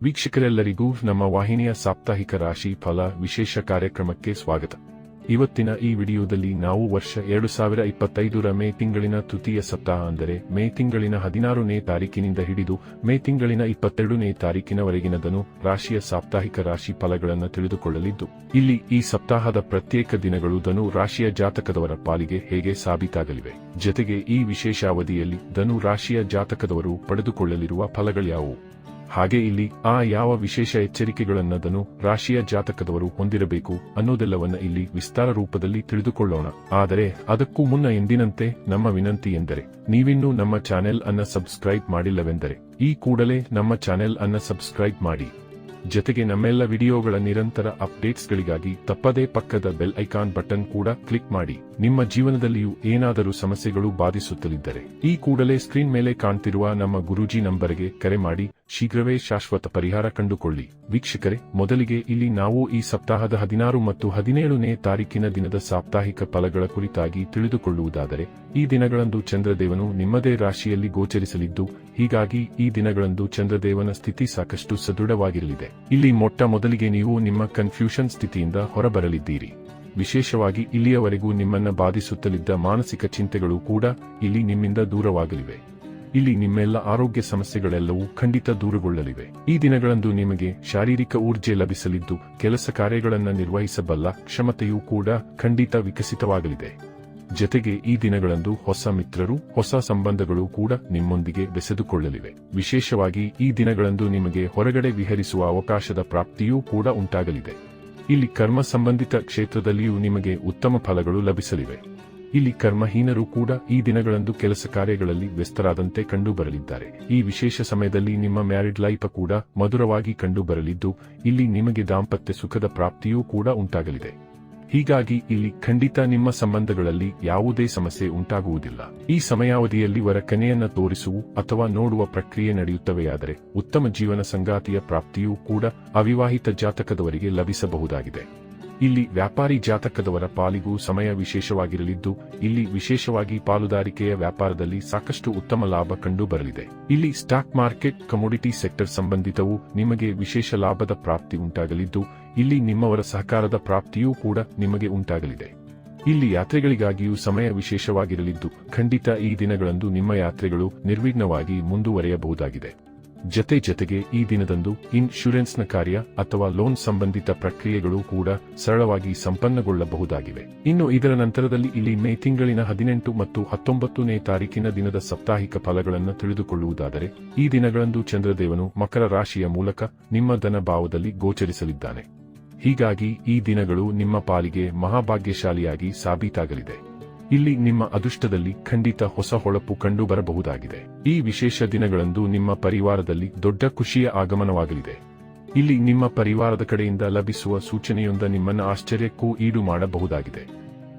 ವೀಕ್ಷಕರೆಲ್ಲರಿಗೂ ನಮ್ಮ ವಾಹಿನಿಯ ಸಾಪ್ತಾಹಿಕ ರಾಶಿ ಫಲ ವಿಶೇಷ ಕಾರ್ಯಕ್ರಮಕ್ಕೆ ಸ್ವಾಗತ. ಇವತ್ತಿನ ಈ ವಿಡಿಯೋದಲ್ಲಿ ನಾವು ವರ್ಷ ಎರಡು ಸಾವಿರ ಇಪ್ಪತ್ತೈದರ ಮೇ ತಿಂಗಳಿನ ತೃತೀಯ ಸಪ್ತಾಹ ಅಂದರೆ ಮೇ ತಿಂಗಳಿನ ಹದಿನಾರನೇ ತಾರೀಕಿನಿಂದ ಹಿಡಿದು ಮೇ ತಿಂಗಳಿನ ಇಪ್ಪತ್ತೆರಡನೇ ತಾರೀಕಿನವರೆಗಿನದನ್ನು ರಾಶಿಯ ಸಾಪ್ತಾಹಿಕ ರಾಶಿ ಫಲಗಳನ್ನು ತಿಳಿದುಕೊಳ್ಳಲಿದ್ದು, ಇಲ್ಲಿ ಈ ಸಪ್ತಾಹದ ಪ್ರತ್ಯೇಕ ದಿನಗಳು ಧನು ರಾಶಿಯ ಜಾತಕದವರ ಪಾಲಿಗೆ ಹೇಗೆ ಸಾಬೀತಾಗಲಿವೆ. ಜತೆಗೆ ಈ ವಿಶೇಷ ಅವಧಿಯಲ್ಲಿ ಧನು ರಾಶಿಯ ಜಾತಕದವರು ಪಡೆದುಕೊಳ್ಳಲಿರುವ ಫಲಗಳ್ಯಾವುವು ಹಾಗೆ ಇಲ್ಲಿ ಆ ಯಾವ ವಿಶೇಷ ಎಚ್ಚರಿಕೆಗಳನ್ನದನ್ನು ರಾಶಿಯ ಜಾತಕದವರು ಹೊಂದಿರಬೇಕು ಅನ್ನೋದೆಲ್ಲವನ್ನ ಇಲ್ಲಿ ವಿಸ್ತಾರ ರೂಪದಲ್ಲಿ ತಿಳಿದುಕೊಳ್ಳೋಣ. ಆದರೆ ಅದಕ್ಕೂ ಮುನ್ನ ಎಂದಿನಂತೆ ನಮ್ಮ ವಿನಂತಿ ಎಂದರೆ, ನೀವಿನ್ನೂ ನಮ್ಮ ಚಾನೆಲ್ ಅನ್ನ ಸಬ್ಸ್ಕ್ರೈಬ್ ಮಾಡಿಲ್ಲವೆಂದರೆ, ಈ ಕೂಡಲೇ ನಮ್ಮ ಚಾನೆಲ್ ಅನ್ನ ಸಬ್ಸ್ಕ್ರೈಬ್ ಮಾಡಿ. ಜೊತೆಗೆ ನಮ್ಮೆಲ್ಲ ವಿಡಿಯೋಗಳ ನಿರಂತರ ಅಪ್ಡೇಟ್ಸ್ಗಳಿಗಾಗಿ ತಪ್ಪದೇ ಪಕ್ಕದ ಬೆಲ್ ಐಕಾನ್ ಬಟನ್ ಕೂಡ ಕ್ಲಿಕ್ ಮಾಡಿ. ನಿಮ್ಮ ಜೀವನದಲ್ಲಿಯೂ ಏನಾದರೂ ಸಮಸ್ಯೆಗಳು ಬಾಧಿಸುತ್ತಲಿದ್ದರೆ, ಈ ಕೂಡಲೇ ಸ್ಕ್ರೀನ್ ಮೇಲೆ ಕಾಣ್ತಿರುವ ನಮ್ಮ ಗುರೂಜಿ ನಂಬರ್ಗೆ ಕರೆ ಮಾಡಿ. ಶೀಘ್ರವೇ ಶಾಶ್ವತ ಪರಿಹಾರ ಕಂಡುಕೊಳ್ಳಿ. ವೀಕ್ಷಕರೇ, ಮೊದಲಿಗೆ ಇಲ್ಲಿ ನಾವು ಈ ಸಪ್ತಾಹದ ಹದಿನಾರು ಮತ್ತು ಹದಿನೇಳನೇ ತಾರೀಕಿನ ದಿನದ ಸಾಪ್ತಾಹಿಕ ಫಲಗಳ ಕುರಿತಾಗಿ ತಿಳಿದುಕೊಳ್ಳುವುದಾದರೆ, ಈ ದಿನಗಳಂದು ಚಂದ್ರದೇವನು ನಿಮ್ಮದೇ ರಾಶಿಯಲ್ಲಿ ಗೋಚರಿಸಲಿದ್ದು, ಹೀಗಾಗಿ ಈ ದಿನಗಳಂದು ಚಂದ್ರದೇವನ ಸ್ಥಿತಿ ಸಾಕಷ್ಟು ಸದೃಢವಾಗಿರಲಿದೆ. ಇಲ್ಲಿ ಮೊಟ್ಟ ಮೊದಲಿಗೆ ನೀವು ನಿಮ್ಮ ಕನ್ಫ್ಯೂಷನ್ ಸ್ಥಿತಿಯಿಂದ ಹೊರಬರಲಿದ್ದೀರಿ. ವಿಶೇಷವಾಗಿ ಇಲ್ಲಿಯವರೆಗೂ ನಿಮ್ಮನ್ನ ಬಾಧಿಸುತ್ತಲಿದ್ದ ಮಾನಸಿಕ ಚಿಂತೆಗಳು ಕೂಡ ಇಲ್ಲಿ ನಿಮ್ಮಿಂದ ದೂರವಾಗಲಿವೆ. ಇಲ್ಲಿ ನಿಮ್ಮೆಲ್ಲ ಆರೋಗ್ಯ ಸಮಸ್ಯೆಗಳೆಲ್ಲವೂ ಖಂಡಿತ ದೂರಗೊಳ್ಳಲಿವೆ. ಈ ದಿನಗಳಂದು ನಿಮಗೆ ಶಾರೀರಿಕ ಊರ್ಜೆ ಲಭಿಸಲಿದ್ದು, ಕೆಲಸ ಕಾರ್ಯಗಳನ್ನು ನಿರ್ವಹಿಸಬಲ್ಲ ಕ್ಷಮತೆಯೂ ಕೂಡ ಖಂಡಿತ ವಿಕಸಿತವಾಗಲಿದೆ. ಜತೆಗೆ ಈ ದಿನಗಳಂದು ಹೊಸ ಮಿತ್ರರು, ಹೊಸ ಸಂಬಂಧಗಳು ಕೂಡ ನಿಮ್ಮೊಂದಿಗೆ ಬೆಸೆದುಕೊಳ್ಳಲಿವೆ. ವಿಶೇಷವಾಗಿ ಈ ದಿನಗಳಂದು ನಿಮಗೆ ಹೊರಗಡೆ ವಿಹರಿಸುವ ಅವಕಾಶದ ಪ್ರಾಪ್ತಿಯೂ ಕೂಡ ಉಂಟಾಗಲಿದೆ. ಇಲ್ಲಿ ಕರ್ಮ ಸಂಬಂಧಿತ ಕ್ಷೇತ್ರದಲ್ಲಿಯೂ ನಿಮಗೆ ಉತ್ತಮ ಫಲಗಳು ಲಭಿಸಲಿವೆ. ಇಲ್ಲಿ ಕರ್ಮಹೀನರು ಕೂಡ ಈ ದಿನಗಳಂದು ಕೆಲಸ ಕಾರ್ಯಗಳಲ್ಲಿ ವ್ಯಸ್ತರಾದಂತೆ ಕಂಡುಬರಲಿದ್ದಾರೆ. ಈ ವಿಶೇಷ ಸಮಯದಲ್ಲಿ ನಿಮ್ಮ ಮ್ಯಾರಿಡ್ ಲೈಫ್ ಕೂಡ ಮಧುರವಾಗಿ ಕಂಡುಬರಲಿದ್ದು, ಇಲ್ಲಿ ನಿಮಗೆ ದಾಂಪತ್ಯ ಸುಖದ ಪ್ರಾಪ್ತಿಯೂ ಕೂಡ ಉಂಟಾಗಲಿದೆ. ಹೀಗಾಗಿ ಇಲ್ಲಿ ಖಂಡಿತ ನಿಮ್ಮ ಸಂಬಂಧಗಳಲ್ಲಿ ಯಾವುದೇ ಸಮಸ್ಯೆ ಉಂಟಾಗುವುದಿಲ್ಲ. ಈ ಸಮಯಾವಧಿಯಲ್ಲಿ ವರ ಕನೆಯನ್ನ ತೋರಿಸುವ ಅಥವಾ ನೋಡುವ ಪ್ರಕ್ರಿಯೆ ನಡೆಯುತ್ತವೆಯಾದರೆ ಉತ್ತಮ ಜೀವನ ಸಂಗಾತಿಯ ಪ್ರಾಪ್ತಿಯೂ ಕೂಡ ಅವಿವಾಹಿತ ಜಾತಕದವರಿಗೆ ಲಭಿಸಬಹುದಾಗಿದೆ. ಇಲ್ಲಿ ವ್ಯಾಪಾರಿ ಜಾತಕದವರ ಪಾಲಿಗೂ ಸಮಯ ವಿಶೇಷವಾಗಿರಲಿದ್ದು, ಇಲ್ಲಿ ವಿಶೇಷವಾಗಿ ಪಾಲುದಾರಿಕೆಯ ವ್ಯಾಪಾರದಲ್ಲಿ ಸಾಕಷ್ಟು ಉತ್ತಮ ಲಾಭ ಕಂಡುಬರಲಿದೆ. ಇಲ್ಲಿ ಸ್ಟಾಕ್ ಮಾರ್ಕೆಟ್, ಕಮೋಡಿಟಿ ಸೆಕ್ಟರ್ ಸಂಬಂಧಿತವು ನಿಮಗೆ ವಿಶೇಷ ಲಾಭದ ಪ್ರಾಪ್ತಿ ಉಂಟಾಗಲಿದ್ದು, ಇಲ್ಲಿ ನಿಮ್ಮವರ ಸಹಕಾರದ ಪ್ರಾಪ್ತಿಯೂ ಕೂಡ ನಿಮಗೆ ಉಂಟಾಗಲಿದೆ. ಇಲ್ಲಿ ಯಾತ್ರೆಗಳಿಗಾಗಿಯೂ ಸಮಯ ವಿಶೇಷವಾಗಿರಲಿದ್ದು, ಖಂಡಿತ ಈ ದಿನಗಳಂದು ನಿಮ್ಮ ಯಾತ್ರೆಗಳು ನಿರ್ವಿಘ್ನವಾಗಿ ಮುಂದುವರೆಯಬಹುದಾಗಿದೆ. ಜತೆ ಜತೆಗೆ ಈ ದಿನದಂದು ಇನ್ಶೂರೆನ್ಸ್ನ ಕಾರ್ಯ ಅಥವಾ ಲೋನ್ ಸಂಬಂಧಿತ ಪ್ರಕ್ರಿಯೆಗಳು ಕೂಡ ಸರಳವಾಗಿ ಸಂಪನ್ನಗೊಳ್ಳಬಹುದಾಗಿವೆ. ಇನ್ನು ಇದರ ನಂತರದಲ್ಲಿ ಇಲ್ಲಿ ಮೇ ತಿಂಗಳಿನ ಹದಿನೆಂಟು ಮತ್ತು ಹತ್ತೊಂಬತ್ತನೇ ತಾರೀಕಿನ ದಿನದ ಸಾಪ್ತಾಹಿಕ ಫಲಗಳನ್ನು ತಿಳಿದುಕೊಳ್ಳುವುದಾದರೆ, ಈ ದಿನಗಳಂದು ಚಂದ್ರದೇವನು ಮಕರ ರಾಶಿಯ ಮೂಲಕ ನಿಮ್ಮ ಧನ ಭಾವದಲ್ಲಿ ಗೋಚರಿಸಲಿದ್ದಾನೆ. ಹೀಗಾಗಿ ಈ ದಿನಗಳು ನಿಮ್ಮ ಪಾಲಿಗೆ ಮಹಾಭಾಗ್ಯಶಾಲಿಯಾಗಿ ಸಾಬೀತಾಗಲಿದೆ. ಇಲ್ಲಿ ನಿಮ್ಮ ಅದೃಷ್ಟದಲ್ಲಿ ಖಂಡಿತ ಹೊಸ ಹೊಳಪು ಕಂಡುಬರಬಹುದಾಗಿದೆ. ಈ ವಿಶೇಷ ದಿನಗಳಂದು ನಿಮ್ಮ ಪರಿವಾರದಲ್ಲಿ ದೊಡ್ಡ ಖುಷಿಯ ಆಗಮನವಾಗಲಿದೆ. ಇಲ್ಲಿ ನಿಮ್ಮ ಪರಿವಾರದ ಕಡೆಯಿಂದ ಲಭಿಸುವ ಸೂಚನೆಯೊಂದ ನಿಮ್ಮನ್ನು ಆಶ್ಚರ್ಯಕ್ಕೂ ಈಡು ಮಾಡಬಹುದಾಗಿದೆ.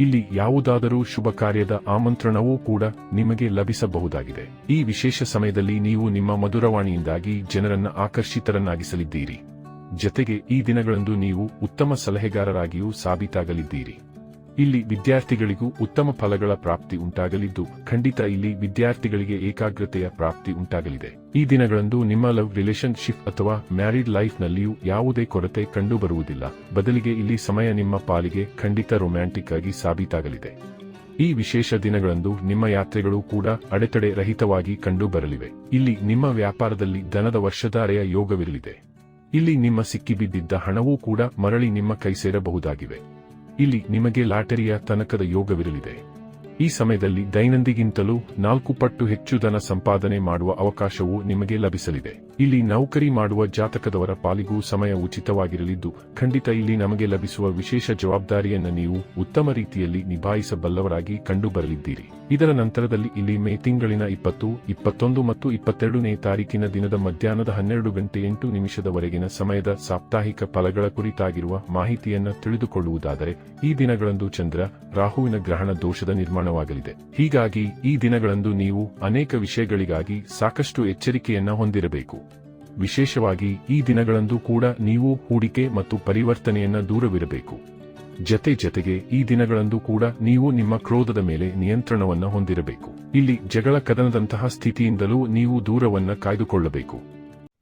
ಇಲ್ಲಿ ಯಾವುದಾದರೂ ಶುಭ ಕಾರ್ಯದ ಆಮಂತ್ರಣವೂ ಕೂಡ ನಿಮಗೆ ಲಭಿಸಬಹುದಾಗಿದೆ. ಈ ವಿಶೇಷ ಸಮಯದಲ್ಲಿ ನೀವು ನಿಮ್ಮ ಮಧುರವಾಣಿಯಿಂದಾಗಿ ಜನರನ್ನು ಆಕರ್ಷಿತರನ್ನಾಗಿಸಲಿದ್ದೀರಿ. ಜತೆಗೆ ಈ ದಿನಗಳಂದು ನೀವು ಉತ್ತಮ ಸಲಹೆಗಾರರಾಗಿಯೂ ಸಾಬೀತಾಗಲಿದ್ದೀರಿ. ಇಲ್ಲಿ ವಿದ್ಯಾರ್ಥಿಗಳಿಗೂ ಉತ್ತಮ ಫಲಗಳ ಪ್ರಾಪ್ತಿ ಉಂಟಾಗಲಿದ್ದು, ಖಂಡಿತ ಇಲ್ಲಿ ವಿದ್ಯಾರ್ಥಿಗಳಿಗೆ ಏಕಾಗ್ರತೆಯ ಪ್ರಾಪ್ತಿ ಉಂಟಾಗಲಿದೆ. ಈ ದಿನಗಳಂದು ನಿಮ್ಮ ಲವ್ ರಿಲೇಶನ್ಶಿಪ್ ಅಥವಾ ಮ್ಯಾರಿಡ್ ಲೈಫ್ನಲ್ಲಿಯೂ ಯಾವುದೇ ಕೊರತೆ ಕಂಡುಬರುವುದಿಲ್ಲ. ಬದಲಿಗೆ ಇಲ್ಲಿ ಸಮಯ ನಿಮ್ಮ ಪಾಲಿಗೆ ಖಂಡಿತ ರೊಮ್ಯಾಂಟಿಕ್ ಆಗಿ ಸಾಬೀತಾಗಲಿದೆ. ಈ ವಿಶೇಷ ದಿನಗಳಂದು ನಿಮ್ಮ ಯಾತ್ರೆಗಳು ಕೂಡ ಅಡೆತಡೆ ರಹಿತವಾಗಿ ಕಂಡುಬರಲಿವೆ. ಇಲ್ಲಿ ನಿಮ್ಮ ವ್ಯಾಪಾರದಲ್ಲಿ ಧನದ ವರ್ಷಧಾರೆಯ ಯೋಗವಿರಲಿದೆ. ಇಲ್ಲಿ ನಿಮ್ಮ ಸಿಕ್ಕಿಬಿದ್ದಿದ್ದ ಹಣವೂ ಕೂಡ ಮರಳಿ ನಿಮ್ಮ ಕೈ ಸೇರಬಹುದಾಗಿವೆ. ಇಲ್ಲಿ ನಿಮಗೆ ಲಾಟರಿಯ ತನಕದ ಯೋಗವಿರಲಿದೆ. ಈ ಸಮಯದಲ್ಲಿ ದೈನಂದಿಗಿಂತಲೂ ನಾಲ್ಕು ಪಟ್ಟು ಹೆಚ್ಚು ಧನ ಸಂಪಾದನೆ ಮಾಡುವ ಅವಕಾಶವೂ ನಿಮಗೆ ಲಭಿಸಲಿದೆ. ಇಲ್ಲಿ ನೌಕರಿ ಮಾಡುವ ಜಾತಕದವರ ಪಾಲಿಗೂ ಸಮಯ ಉಚಿತವಾಗಿರಲಿದ್ದು, ಖಂಡಿತ ಇಲ್ಲಿ ನಮಗೆ ಲಭಿಸುವ ವಿಶೇಷ ಜವಾಬ್ದಾರಿಯನ್ನು ನೀವು ಉತ್ತಮ ರೀತಿಯಲ್ಲಿ ನಿಭಾಯಿಸಬಲ್ಲವರಾಗಿ ಕಂಡುಬರಲಿದ್ದೀರಿ. ಇದರ ನಂತರದಲ್ಲಿ ಇಲ್ಲಿ ಮೇ ತಿಂಗಳಿನ ಇಪ್ಪತ್ತು, ಇಪ್ಪತ್ತೊಂದು ಮತ್ತು ಇಪ್ಪತ್ತೆರಡನೇ ತಾರೀಕಿನ ದಿನದ ಮಧ್ಯಾಹ್ನದ ಹನ್ನೆರಡು ಗಂಟೆ ಎಂಟು ನಿಮಿಷದವರೆಗಿನ ಸಮಯದ ಸಾಪ್ತಾಹಿಕ ಫಲಗಳ ಕುರಿತಾಗಿರುವ ಮಾಹಿತಿಯನ್ನು ತಿಳಿದುಕೊಳ್ಳುವುದಾದರೆ, ಈ ದಿನಗಳಂದು ಚಂದ್ರ ರಾಹುವಿನ ಗ್ರಹಣ ದೋಷದ ನಿರ್ಮಾಣವಾಗಲಿದೆ. ಹೀಗಾಗಿ ಈ ದಿನಗಳಂದು ನೀವು ಅನೇಕ ವಿಷಯಗಳಿಗಾಗಿ ಸಾಕಷ್ಟು ಎಚ್ಚರಿಕೆಯನ್ನ ಹೊಂದಿರಬೇಕು. ವಿಶೇಷವಾಗಿ ಈ ದಿನಗಳಂದು ಕೂಡ ನೀವು ಹೂಡಿಕೆ ಮತ್ತು ಪರಿವರ್ತನೆಯನ್ನ ದೂರವಿರಬೇಕು. ಜತೆ ಜತೆಗೆ ಈ ದಿನಗಳಂದು ಕೂಡ ನೀವು ನಿಮ್ಮ ಕ್ರೋಧದ ಮೇಲೆ ನಿಯಂತ್ರಣವನ್ನ ಹೊಂದಿರಬೇಕು. ಇಲ್ಲಿ ಜಗಳ ಕದನದಂತಹ ಸ್ಥಿತಿಯಿಂದಲೂ ನೀವು ದೂರವನ್ನ ಕಾಯ್ದುಕೊಳ್ಳಬೇಕು.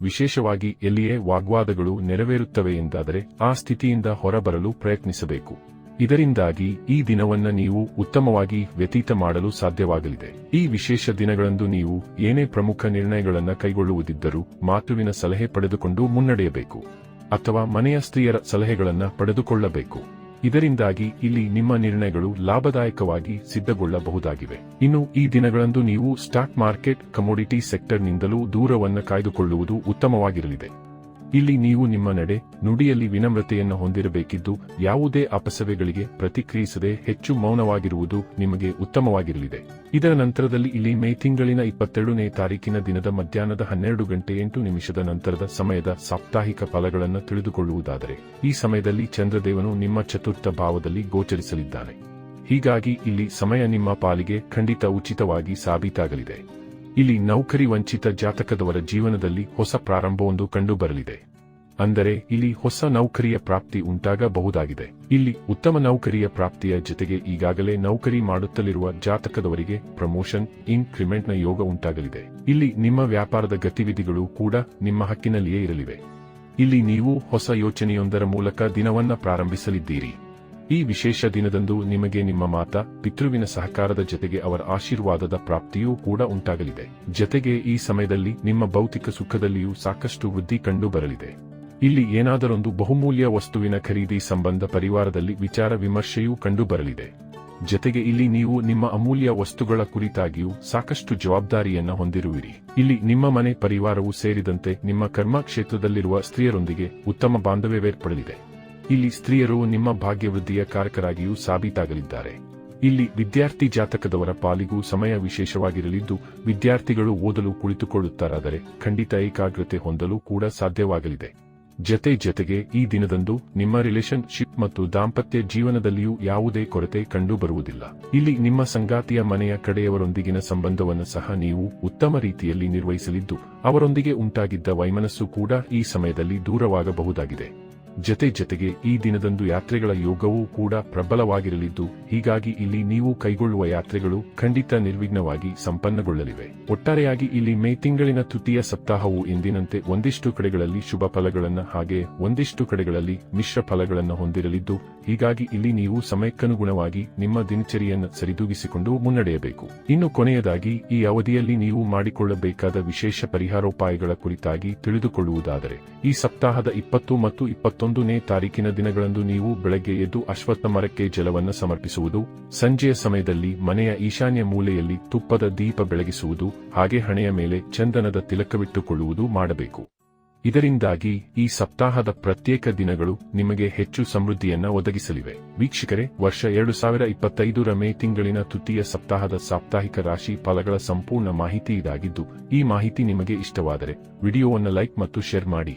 ವಿಶೇಷವಾಗಿ ಎಲ್ಲಿಯೇ ವಾಗ್ವಾದಗಳು ನೆರವೇರುತ್ತವೆ ಎಂದಾದರೆ ಆ ಸ್ಥಿತಿಯಿಂದ ಹೊರಬರಲು ಪ್ರಯತ್ನಿಸಬೇಕು. ಇದರಿಂದಾಗಿ ಈ ದಿನವನ್ನ ನೀವು ಉತ್ತಮವಾಗಿ ವ್ಯತೀತ ಮಾಡಲು ಸಾಧ್ಯವಾಗಲಿದೆ. ಈ ವಿಶೇಷ ದಿನಗಳಂದು ನೀವು ಏನೇ ಪ್ರಮುಖ ನಿರ್ಣಯಗಳನ್ನು ಕೈಗೊಳ್ಳುವುದಿದ್ದರೂ ಮಾತುವಿನ ಸಲಹೆ ಪಡೆದುಕೊಂಡು ಮುನ್ನಡೆಯಬೇಕು. ಅಥವಾ ಮನೆಯ ಸ್ತ್ರೀಯರ ಸಲಹೆಗಳನ್ನು ಪಡೆದುಕೊಳ್ಳಬೇಕು. ಇದರಿಂದಾಗಿ ಇಲ್ಲಿ ನಿಮ್ಮ ನಿರ್ಣಯಗಳು ಲಾಭದಾಯಕವಾಗಿ ಸಿದ್ಧಗೊಳ್ಳಬಹುದಾಗಿವೆ. ಇನ್ನು ಈ ದಿನಗಳಂದು ನೀವು ಸ್ಟಾಕ್ ಮಾರ್ಕೆಟ್, ಕಮೋಡಿಟಿ ಸೆಕ್ಟರ್ನಿಂದಲೂ ದೂರವನ್ನು ಕಾಯ್ದುಕೊಳ್ಳುವುದು ಉತ್ತಮವಾಗಿರಲಿದೆ. ಇಲ್ಲಿ ನೀವು ನಿಮ್ಮ ನಡೆ, ನುಡಿಯಲ್ಲಿ ವಿನಮ್ರತೆಯನ್ನು ಹೊಂದಿರಬೇಕಿದ್ದು ಯಾವುದೇ ಅಪಸವೆಗಳಿಗೆ ಪ್ರತಿಕ್ರಿಯಿಸದೆ ಹೆಚ್ಚು ಮೌನವಾಗಿರುವುದು ನಿಮಗೆ ಉತ್ತಮವಾಗಿರಲಿದೆ. ಇದರ ನಂತರದಲ್ಲಿ ಇಲ್ಲಿ ಮೇ ತಿಂಗಳಿನ ಇಪ್ಪತ್ತೆರಡನೇ ತಾರೀಕಿನ ದಿನದ ಮಧ್ಯಾಹ್ನದ ಹನ್ನೆರಡು ಗಂಟೆ ಎಂಟು ನಿಮಿಷದ ನಂತರದ ಸಮಯದ ಸಾಪ್ತಾಹಿಕ ಫಲಗಳನ್ನು ತಿಳಿದುಕೊಳ್ಳುವುದಾದರೆ, ಈ ಸಮಯದಲ್ಲಿ ಚಂದ್ರದೇವನು ನಿಮ್ಮ ಚತುರ್ಥ ಭಾವದಲ್ಲಿ ಗೋಚರಿಸಲಿದ್ದಾನೆ. ಹೀಗಾಗಿ ಇಲ್ಲಿ ಸಮಯ ನಿಮ್ಮ ಪಾಲಿಗೆ ಖಂಡಿತ ಉಚಿತವಾಗಿ ಸಾಬೀತಾಗಲಿದೆ. ಇಲ್ಲಿ ನೌಕರಿ ವಂಚಿತ ಜಾತಕದವರ ಜೀವನದಲ್ಲಿ ಹೊಸ ಪ್ರಾರಂಭವೊಂದು ಕಂಡುಬರಲಿದೆ. ಅಂದರೆ ಇಲ್ಲಿ ಹೊಸ ನೌಕರಿಯ ಪ್ರಾಪ್ತಿ ಉಂಟಾಗಬಹುದಾಗಿದೆ. ಇಲ್ಲಿ ಉತ್ತಮ ನೌಕರಿಯ ಪ್ರಾಪ್ತಿಯ ಜೊತೆಗೆ ಈಗಾಗಲೇ ನೌಕರಿ ಮಾಡುತ್ತಲಿರುವ ಜಾತಕದವರಿಗೆ ಪ್ರಮೋಷನ್ ಇನ್ಕ್ರಿಮೆಂಟ್ನ ಯೋಗ ಉಂಟಾಗಲಿದೆ. ಇಲ್ಲಿ ನಿಮ್ಮ ವ್ಯಾಪಾರದ ಗತಿವಿಧಿಗಳು ಕೂಡ ನಿಮ್ಮ ಹಕ್ಕಿನಲ್ಲಿಯೇ ಇರಲಿವೆ. ಇಲ್ಲಿ ನೀವು ಹೊಸ ಯೋಚನೆಯೊಂದರ ಮೂಲಕ ದಿನವನ್ನ ಪ್ರಾರಂಭಿಸಲಿದ್ದೀರಿ. ಈ ವಿಶೇಷ ದಿನದಂದು ನಿಮಗೆ ನಿಮ್ಮ ಮಾತ, ಪಿತೃವಿನ ಸಹಕಾರದ ಜತೆಗೆ ಅವರ ಆಶೀರ್ವಾದದ ಪ್ರಾಪ್ತಿಯೂ ಕೂಡ ಉಂಟಾಗಲಿದೆ. ಜತೆಗೆ ಈ ಸಮಯದಲ್ಲಿ ನಿಮ್ಮ ಭೌತಿಕ ಸುಖದಲ್ಲಿಯೂ ಸಾಕಷ್ಟು ವೃದ್ಧಿ ಕಂಡು ಬರಲಿದೆ ಇಲ್ಲಿ ಏನಾದರೊಂದು ಬಹುಮೂಲ್ಯ ವಸ್ತುವಿನ ಖರೀದಿ ಸಂಬಂಧ ಪರಿವಾರದಲ್ಲಿ ವಿಚಾರ ವಿಮರ್ಶೆಯೂ ಕಂಡು ಬರಲಿದೆ ಜೊತೆಗೆ ಇಲ್ಲಿ ನೀವು ನಿಮ್ಮ ಅಮೂಲ್ಯ ವಸ್ತುಗಳ ಕುರಿತಾಗಿಯೂ ಸಾಕಷ್ಟು ಜವಾಬ್ದಾರಿಯನ್ನ ಹೊಂದಿರುವಿರಿ. ಇಲ್ಲಿ ನಿಮ್ಮ ಮನೆ ಪರಿವಾರವೂ ಸೇರಿದಂತೆ ನಿಮ್ಮ ಕರ್ಮ ಕ್ಷೇತ್ರದಲ್ಲಿರುವ ಸ್ತ್ರೀಯರೊಂದಿಗೆ ಉತ್ತಮ ಬಾಂಧವ್ಯವೇರ್ಪಡಲಿದೆ. ಇಲ್ಲಿ ಸ್ತ್ರೀಯರು ನಿಮ್ಮ ಭಾಗ್ಯವೃದ್ಧಿಯ ಕಾರಕರಾಗಿಯೂ ಸಾಬೀತಾಗಲಿದ್ದಾರೆ. ಇಲ್ಲಿ ವಿದ್ಯಾರ್ಥಿ ಜಾತಕದವರ ಪಾಲಿಗೂ ಸಮಯ ವಿಶೇಷವಾಗಿರಲಿದ್ದು, ವಿದ್ಯಾರ್ಥಿಗಳು ಓದಲು ಕುಳಿತುಕೊಳ್ಳುತ್ತಾರಾದರೆ ಖಂಡಿತ ಏಕಾಗ್ರತೆ ಹೊಂದಲು ಕೂಡ ಸಾಧ್ಯವಾಗಲಿದೆ. ಜತೆ ಜತೆಗೆ ಈ ದಿನದಂದು ನಿಮ್ಮ ರಿಲೇಶನ್ಶಿಪ್ ಮತ್ತು ದಾಂಪತ್ಯ ಜೀವನದಲ್ಲಿಯೂ ಯಾವುದೇ ಕೊರತೆ ಕಂಡುಬರುವುದಿಲ್ಲ. ಇಲ್ಲಿ ನಿಮ್ಮ ಸಂಗಾತಿಯ ಮನೆಯ ಕಡೆಯವರೊಂದಿಗಿನ ಸಂಬಂಧವನ್ನು ಸಹ ನೀವು ಉತ್ತಮ ರೀತಿಯಲ್ಲಿ ನಿರ್ವಹಿಸಲಿದ್ದು, ಅವರೊಂದಿಗೆ ಉಂಟಾಗಿದ್ದ ವೈಮನಸ್ಸು ಕೂಡ ಈ ಸಮಯದಲ್ಲಿ ದೂರವಾಗಬಹುದಾಗಿದೆ. ಜತೆ ಜತೆಗೆ ಈ ದಿನದಂದು ಯಾತ್ರೆಗಳ ಯೋಗವೂ ಕೂಡ ಪ್ರಬಲವಾಗಿರಲಿದ್ದು, ಹೀಗಾಗಿ ಇಲ್ಲಿ ನೀವು ಕೈಗೊಳ್ಳುವ ಯಾತ್ರೆಗಳು ಖಂಡಿತ ನಿರ್ವಿಘ್ನವಾಗಿ ಸಂಪನ್ನಗೊಳ್ಳಲಿವೆ. ಒಟ್ಟಾರೆಯಾಗಿ ಇಲ್ಲಿ ಮೇ ತಿಂಗಳಿನ ತೃತೀಯ ಸಪ್ತಾಹವು ಎಂದಿನಂತೆ ಒಂದಿಷ್ಟು ಕಡೆಗಳಲ್ಲಿ ಶುಭ ಫಲಗಳನ್ನು ಹಾಗೆ ಒಂದಿಷ್ಟು ಕಡೆಗಳಲ್ಲಿ ಮಿಶ್ರ ಫಲಗಳನ್ನು ಹೊಂದಿರಲಿದ್ದು, ಹೀಗಾಗಿ ಇಲ್ಲಿ ನೀವು ಸಮಯಕ್ಕನುಗುಣವಾಗಿ ನಿಮ್ಮ ದಿನಚರಿಯನ್ನು ಸರಿದೂಗಿಸಿಕೊಂಡು ಮುನ್ನಡೆಯಬೇಕು. ಇನ್ನು ಕೊನೆಯದಾಗಿ, ಈ ಅವಧಿಯಲ್ಲಿ ನೀವು ಮಾಡಿಕೊಳ್ಳಬೇಕಾದ ವಿಶೇಷ ಪರಿಹಾರೋಪಾಯಗಳ ಕುರಿತಾಗಿ ತಿಳಿದುಕೊಳ್ಳುವುದಾದರೆ, ಈ ಸಪ್ತಾಹದ ಇಪ್ಪತ್ತು ಮತ್ತು ಇಪ್ಪತ್ತೊಂದನೇ ತಾರೀಕಿನ ದಿನಗಳಂದು ನೀವು ಬೆಳಗ್ಗೆ ಎದ್ದು ಅಶ್ವತ್ಥ ಮರಕ್ಕೆ ಜಲವನ್ನು ಸಮರ್ಪಿಸುವುದು, ಸಂಜೆಯ ಸಮಯದಲ್ಲಿ ಮನೆಯ ಈಶಾನ್ಯ ಮೂಲೆಯಲ್ಲಿ ತುಪ್ಪದ ದೀಪ ಬೆಳಗಿಸುವುದು, ಹಾಗೆ ಹಣೆಯ ಮೇಲೆ ಚಂದನದ ತಿಲಕವಿಟ್ಟುಕೊಳ್ಳುವುದು ಮಾಡಬೇಕು. ಇದರಿಂದಾಗಿ ಈ ಸಪ್ತಾಹದ ಪ್ರತ್ಯೇಕ ದಿನಗಳು ನಿಮಗೆ ಹೆಚ್ಚು ಸಮೃದ್ಧಿಯನ್ನ ಒದಗಿಸಲಿವೆ. ವೀಕ್ಷಕರೇ, ವರ್ಷ ಎರಡು ಸಾವಿರ ಇಪ್ಪತ್ತೈದರ ಮೇ ತಿಂಗಳಿನ ತೃತೀಯ ಸಪ್ತಾಹದ ಸಾಪ್ತಾಹಿಕ ರಾಶಿ ಫಲಗಳ ಸಂಪೂರ್ಣ ಮಾಹಿತಿ ಇದಾಗಿದ್ದು, ಈ ಮಾಹಿತಿ ನಿಮಗೆ ಇಷ್ಟವಾದರೆ ವಿಡಿಯೋವನ್ನು ಲೈಕ್ ಮತ್ತು ಶೇರ್ ಮಾಡಿ.